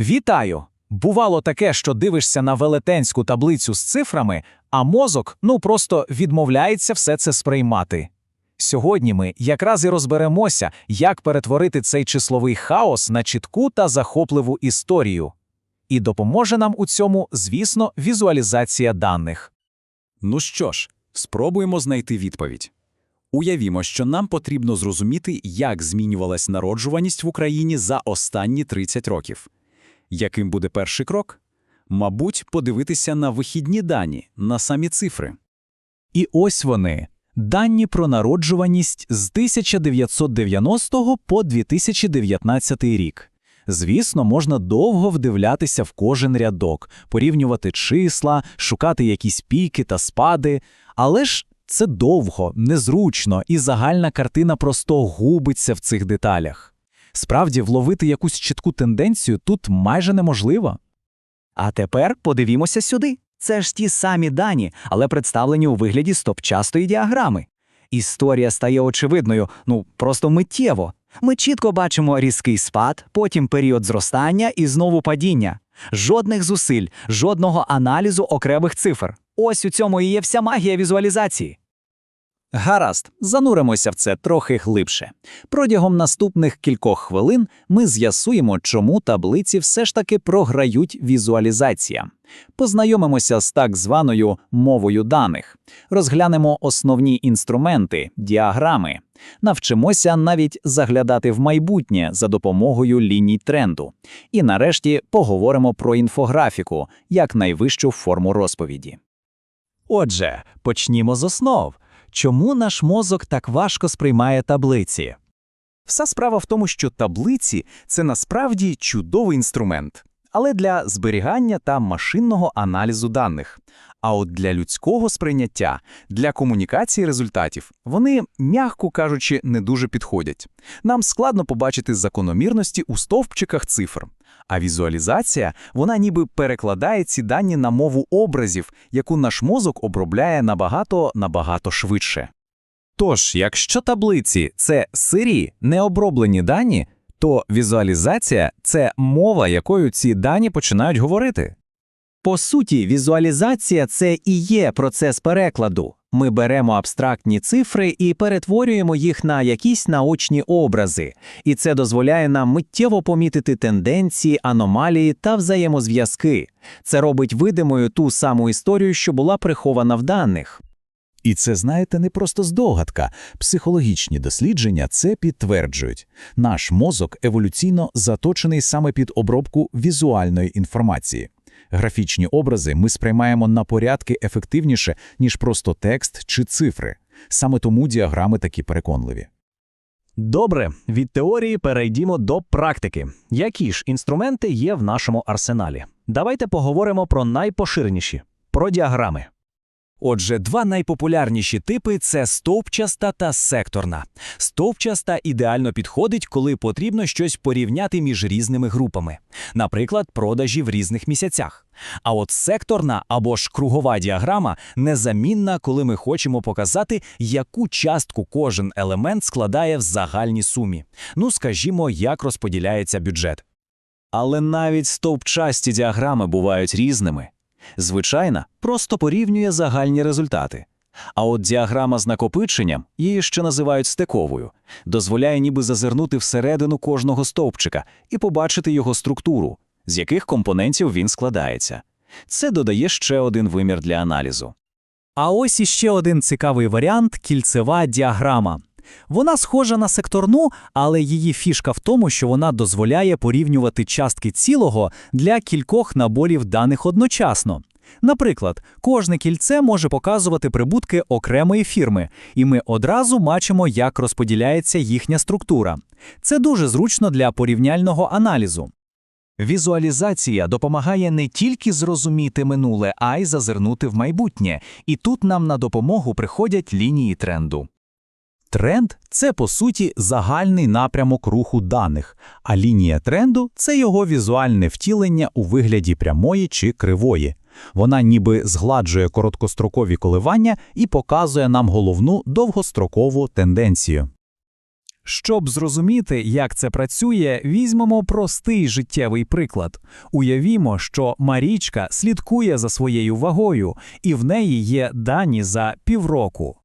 Вітаю! Бувало таке, що дивишся на велетенську таблицю з цифрами, а мозок ну просто відмовляється все це сприймати. Сьогодні ми якраз і розберемося, як перетворити цей числовий хаос на чітку та захопливу історію. І допоможе нам у цьому, звісно, візуалізація даних. Ну що ж, спробуємо знайти відповідь. Уявімо, що нам потрібно зрозуміти, як змінювалась народжуваність в Україні за останні 30 років. Яким буде перший крок? Мабуть, подивитися на вихідні дані, на самі цифри. І ось вони дані про народжуваність з 1990 по 2019 рік. Звісно, можна довго вдивлятися в кожен рядок, порівнювати числа, шукати якісь піки та спади, але ж це довго, незручно, і загальна картина просто губиться в цих деталях. Справді, вловити якусь чітку тенденцію тут майже неможливо. А тепер подивімося сюди. Це ж ті самі дані, але представлені у вигляді стопчастої діаграми. Історія стає очевидною, ну просто миттєво. Ми чітко бачимо різкий спад, потім період зростання і знову падіння. Жодних зусиль, жодного аналізу окремих цифр. Ось у цьому і є вся магія візуалізації. Гаразд, зануримося в це трохи глибше. Протягом наступних кількох хвилин ми з'ясуємо, чому таблиці все ж таки програють візуалізація. Познайомимося з так званою мовою даних, розглянемо основні інструменти, діаграми, навчимося навіть заглядати в майбутнє за допомогою ліній тренду. І нарешті поговоримо про інфографіку як найвищу форму розповіді. Отже, почнімо з основ. Чому наш мозок так важко сприймає таблиці? Вся справа в тому, що таблиці це насправді чудовий інструмент, але для зберігання та машинного аналізу даних. А от для людського сприйняття, для комунікації результатів, вони, м'яко кажучи, не дуже підходять. Нам складно побачити закономірності у стовпчиках цифр. А візуалізація, вона ніби перекладає ці дані на мову образів, яку наш мозок обробляє набагато набагато швидше. Тож, якщо таблиці це сирі, необроблені дані, то візуалізація це мова, якою ці дані починають говорити. По суті, візуалізація це і є процес перекладу. Ми беремо абстрактні цифри і перетворюємо їх на якісь наочні образи, і це дозволяє нам миттєво помітити тенденції, аномалії та взаємозв'язки. Це робить видимою ту саму історію, що була прихована в даних. І це, знаєте, не просто здогадка. Психологічні дослідження це підтверджують. Наш мозок еволюційно заточений саме під обробку візуальної інформації. Графічні образи ми сприймаємо на порядки ефективніше, ніж просто текст чи цифри. Саме тому діаграми такі переконливі. Добре, від теорії перейдімо до практики. Які ж інструменти є в нашому арсеналі? Давайте поговоримо про найпоширеніші про діаграми. Отже, два найпопулярніші типи це стовпчаста та секторна. Стовпчаста ідеально підходить, коли потрібно щось порівняти між різними групами, наприклад, продажі в різних місяцях. А от секторна або ж кругова діаграма незамінна, коли ми хочемо показати, яку частку кожен елемент складає в загальній сумі. Ну, скажімо, як розподіляється бюджет. Але навіть стовпчасті діаграми бувають різними. Звичайна просто порівнює загальні результати. А от діаграма з накопиченням, її ще називають стековою, дозволяє ніби зазирнути всередину кожного стовпчика і побачити його структуру, з яких компонентів він складається. Це додає ще один вимір для аналізу. А ось іще один цікавий варіант кільцева діаграма. Вона схожа на секторну, але її фішка в тому, що вона дозволяє порівнювати частки цілого для кількох наборів даних одночасно. Наприклад, кожне кільце може показувати прибутки окремої фірми, і ми одразу бачимо, як розподіляється їхня структура. Це дуже зручно для порівняльного аналізу. Візуалізація допомагає не тільки зрозуміти минуле, а й зазирнути в майбутнє, і тут нам на допомогу приходять лінії тренду. Тренд це по суті загальний напрямок руху даних, а лінія тренду це його візуальне втілення у вигляді прямої чи кривої. Вона ніби згладжує короткострокові коливання і показує нам головну довгострокову тенденцію. Щоб зрозуміти, як це працює, візьмемо простий життєвий приклад. Уявімо, що Марічка слідкує за своєю вагою, і в неї є дані за півроку.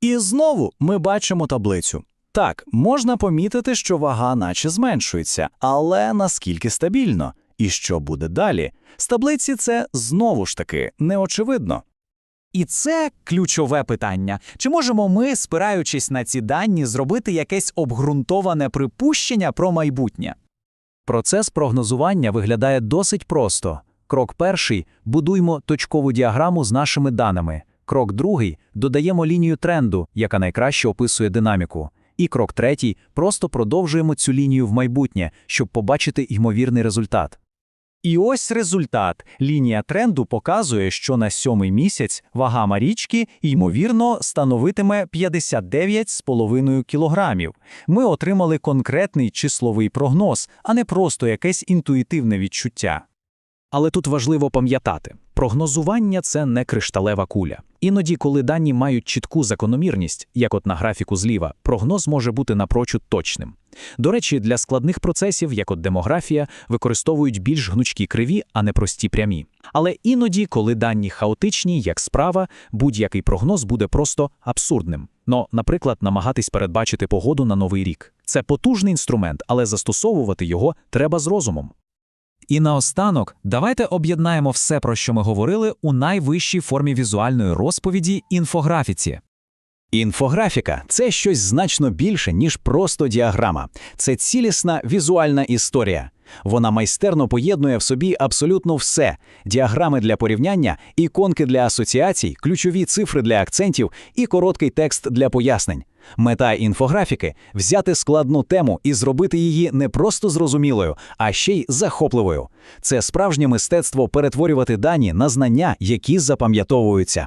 І знову ми бачимо таблицю. Так, можна помітити, що вага наче зменшується, але наскільки стабільно? І що буде далі? З таблиці це знову ж таки неочевидно. І це ключове питання. Чи можемо ми, спираючись на ці дані, зробити якесь обґрунтоване припущення про майбутнє? Процес прогнозування виглядає досить просто. Крок перший будуймо точкову діаграму з нашими даними. Крок другий додаємо лінію тренду, яка найкраще описує динаміку. І крок третій просто продовжуємо цю лінію в майбутнє, щоб побачити ймовірний результат. І ось результат. Лінія тренду показує, що на сьомий місяць вага Марічки, ймовірно, становитиме 59,5 кілограмів. Ми отримали конкретний числовий прогноз, а не просто якесь інтуїтивне відчуття. Але тут важливо пам'ятати, прогнозування – це не кришталева куля. Іноді, коли дані мають чітку закономірність, як от на графіку зліва, прогноз може бути напрочуд точним. До речі, для складних процесів, як от демографія, використовують більш гнучкі криві, а не прості прямі. Але іноді, коли дані хаотичні, як справа, будь-який прогноз буде просто абсурдним. Но, наприклад, намагатись передбачити погоду на новий рік. Це потужний інструмент, але застосовувати його треба з розумом. І наостанок, давайте об'єднаємо все, про що ми говорили, у найвищій формі візуальної розповіді інфографіці. Інфографіка це щось значно більше, ніж просто діаграма. Це цілісна візуальна історія. Вона майстерно поєднує в собі абсолютно все: діаграми для порівняння, іконки для асоціацій, ключові цифри для акцентів і короткий текст для пояснень. Мета інфографіки взяти складну тему і зробити її не просто зрозумілою, а ще й захопливою. Це справжнє мистецтво перетворювати дані на знання, які запам'ятовуються.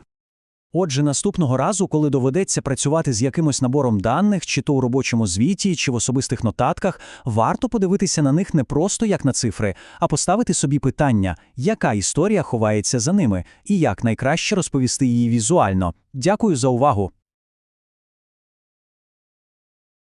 Отже, наступного разу, коли доведеться працювати з якимось набором даних, чи то у робочому звіті, чи в особистих нотатках, варто подивитися на них не просто як на цифри, а поставити собі питання, яка історія ховається за ними, і як найкраще розповісти її візуально. Дякую за увагу.